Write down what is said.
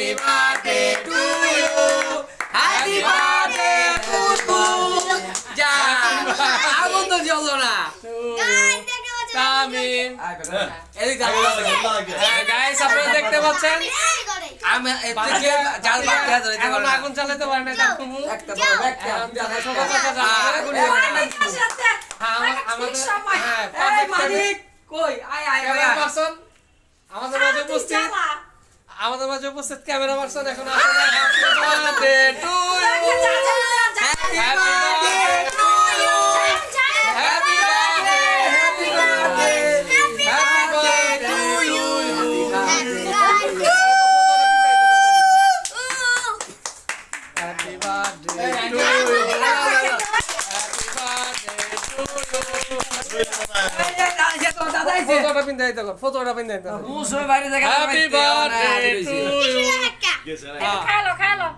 Happy birthday to you happy birthday to যা আগুন তো জ্বলো না তামিম এদিকে গাইস আপনারা দেখতে পাচ্ছেন আমি এর থেকে জাল বাকি আছে এখন আগুন চালাতে পারে না তার কুমু একটা বড় ব্যাগটা এখন ছোট ছোট জ্বালাবে। আগুন হ্যাঁ, আমাদের হ্যাঁ, perfect কই আয় আয় আমাদের মাঝে উপস্থিত আমাদের মাঝে উপস্থিত ক্যামেরা পারসন এখন ফটোটা পিন্দাই দেখো। ফটোটা পিন্দাই দেখো। Happy birthday 开了开了。